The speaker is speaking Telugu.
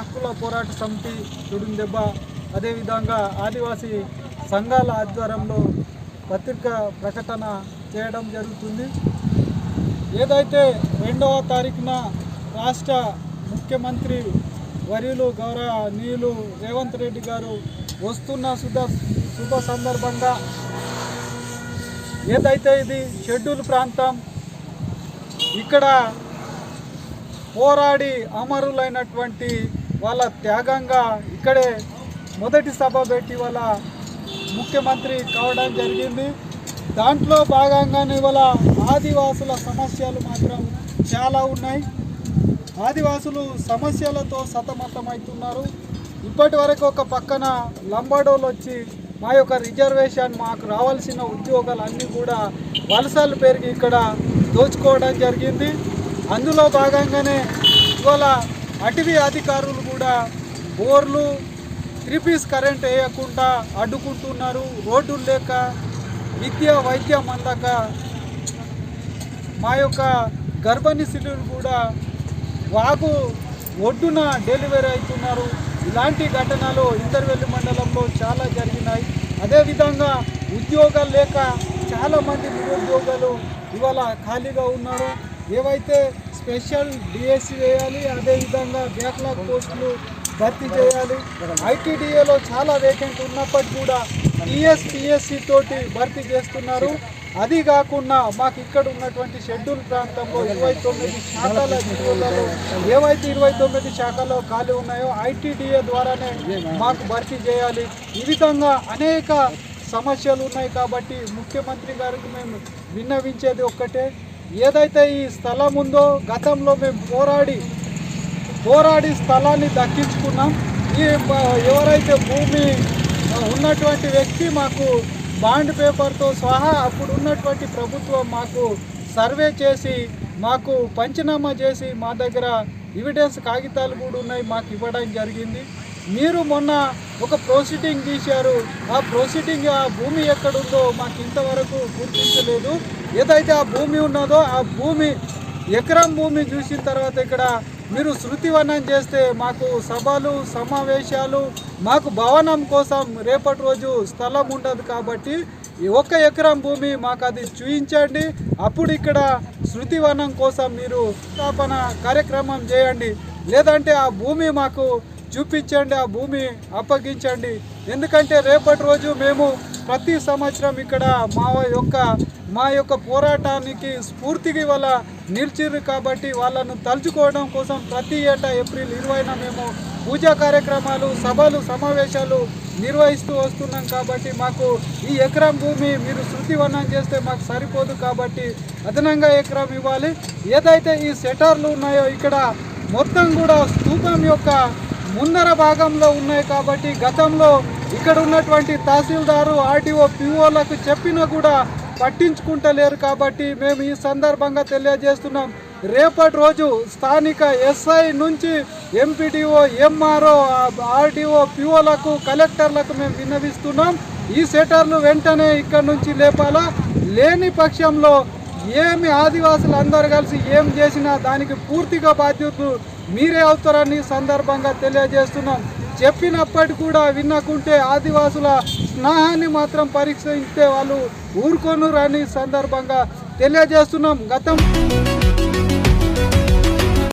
హక్కుల పోరాట సమితి తుడుం దెబ్బ. అదేవిధంగా ఆదివాసీ సంఘాల ఆధ్వర్యంలో పత్రికా ప్రకటన చేయడం జరుగుతుంది. ఏదైతే రెండవ తారీఖున రాష్ట్ర ముఖ్యమంత్రి వర్యులు గౌరవనీయులు రేవంత్ రెడ్డి గారు వస్తున్న శుభ శుభ సందర్భంగా ఏదైతే ఇది షెడ్యూల్ ప్రాంతం ఇక్కడ పోరాడి అమరులైనటువంటి వాళ్ళ త్యాగంగా ఇక్కడే మొదటి సభ పెట్టి వాళ్ళ ముఖ్యమంత్రి కావడం జరిగింది. దాంట్లో భాగంగానే ఇవాళ ఆదివాసుల సమస్యలు మాత్రం చాలా ఉన్నాయి. ఆదివాసులు సమస్యలతో సతమతమవుతున్నారు. ఇప్పటి వరకు ఒక పక్కన లంబాడోలు వచ్చి మా యొక్క రిజర్వేషన్ మాకు రావాల్సిన ఉద్యోగాలు అన్నీ కూడా వలసలు పెరిగి ఇక్కడ దోచుకోవడం జరిగింది. అందులో భాగంగానే ఇవాళ అటవీ అధికారులు కూడా బోర్లు త్రీ పీస్ కరెంట్ వేయకుండా అడ్డుకుంటున్నారు. రోడ్డులు లేక విద్య వైద్యం అందక మా యొక్క గర్భిణీ స్త్రీలు కూడా వాగు ఒడ్డున డెలివరీ అవుతున్నారు. ఇలాంటి ఘటనలు ఇంటర్వెల్లి మండలంలో చాలా జరిగినాయి. అదేవిధంగా ఉద్యోగాలు లేక చాలామంది నిరుద్యోగాలు ఇవాళ ఖాళీగా ఉన్నారు. ఏవైతే స్పెషల్ డిఎస్సి వేయాలి అదేవిధంగా బ్యాక్లాగ్ పోస్టులు భర్తీ చేయాలి. ఐటీడీఏలో చాలా వేకెంట్ ఉన్నప్పటికీ కూడా టీఎస్ టీఎస్సి తోటి భర్తీ చేస్తున్నారు. అది కాకుండా మాకు ఇక్కడ ఉన్నటువంటి షెడ్యూల్ ప్రాంతంలో ఇరవై తొమ్మిది శాఖల ఏవైతే ఇరవై తొమ్మిది శాఖలో ఖాళీ ఉన్నాయో ఐటీడీఏ ద్వారానే మాకు భర్తీ చేయాలి. ఈ విధంగా అనేక సమస్యలు ఉన్నాయి కాబట్టి ముఖ్యమంత్రి గారికి మేము విన్నవించేది ఒక్కటే. ఏదైతే ఈ స్థలం ఉందో గతంలో మేము పోరాడి పోరాడి స్థలాన్ని దక్కించుకున్నాం. ఈ ఎవరైతే భూమి ఉన్నటువంటి వ్యక్తి మాకు బాండ్ పేపర్తో సహా అప్పుడు ఉన్నటువంటి ప్రభుత్వం మాకు సర్వే చేసి మాకు పంచనామా చేసి మా దగ్గర ఎవిడెన్స్ కాగితాలు కూడా ఉన్నాయి మాకు ఇవ్వడం జరిగింది. మీరు మొన్న ఒక ప్రొసీడింగ్ తీశారు. ఆ ప్రొసీడింగ్ ఆ భూమి ఎక్కడుందో మాకు ఇంతవరకు గుర్తించలేదు. ఏదైతే ఆ భూమి ఉన్నదో ఆ భూమి ఎకరం భూమి చూసిన తర్వాత ఇక్కడ మీరు శృతివనం చేస్తే మాకు సభలు సమావేశాలు మాకు భవనం కోసం రేపటి రోజు స్థలం ఉండదు కాబట్టి ఒక ఎకరం భూమి మాకు అది చూయించండి. అప్పుడు ఇక్కడ శృతివనం కోసం మీరు స్థాపన కార్యక్రమం చేయండి. లేదంటే ఆ భూమి మాకు చూపించండి ఆ భూమి అప్పగించండి. ఎందుకంటే రేపటి రోజు మేము ప్రతి సంవత్సరం ఇక్కడ మా యొక్క మా యొక్క పోరాటానికి స్ఫూర్తికి వాళ్ళ నిలిచిర్రు కాబట్టి వాళ్ళను తలుచుకోవడం కోసం ప్రతి ఏటా ఏప్రిల్ ఇరవైన మేము పూజా కార్యక్రమాలు సభలు సమావేశాలు నిర్వహిస్తూ వస్తున్నాం కాబట్టి మాకు ఈ ఎకరం భూమి మీరు శృతివనం చేస్తే మాకు సరిపోదు కాబట్టి అదనంగా ఎకరం ఇవ్వాలి. ఏదైతే ఈ సెటర్లు ఉన్నాయో ఇక్కడ మొత్తం కూడా స్తూపం యొక్క ముందర భాగంలో ఉన్నాయి కాబట్టి గతంలో ఇక్కడ ఉన్నటువంటి తహసీల్దారు ఆర్టీఓ పిఓలకు చెప్పినా కూడా పట్టించుకుంటలేరు కాబట్టి మేము ఈ సందర్భంగా తెలియజేస్తున్నాం. రేపటి రోజు స్థానిక ఎస్ఐ నుంచి ఎంపీడీఓ ఎంఆర్ఓ ఆర్టీఓ పిఓలకు కలెక్టర్లకు మేము విన్నవిస్తున్నాం. ఈ సెటర్లు వెంటనే ఇక్కడ నుంచి లేపాలా? లేని పక్షంలో ఏమి ఆదివాసులు అందరు కలిసి ఏం చేసినా దానికి పూర్తిగా బాధ్యతలు మీరే అవుతారని సందర్భంగా తెలియజేస్తున్నాం. చెప్పినప్పటి కూడా విన్నకుంటే ఆదివాసుల స్నేహాన్ని మాత్రం పరీక్షిస్తే వాళ్ళు ఊరుకొనురని సందర్భంగా తెలియజేస్తున్నాం. గతం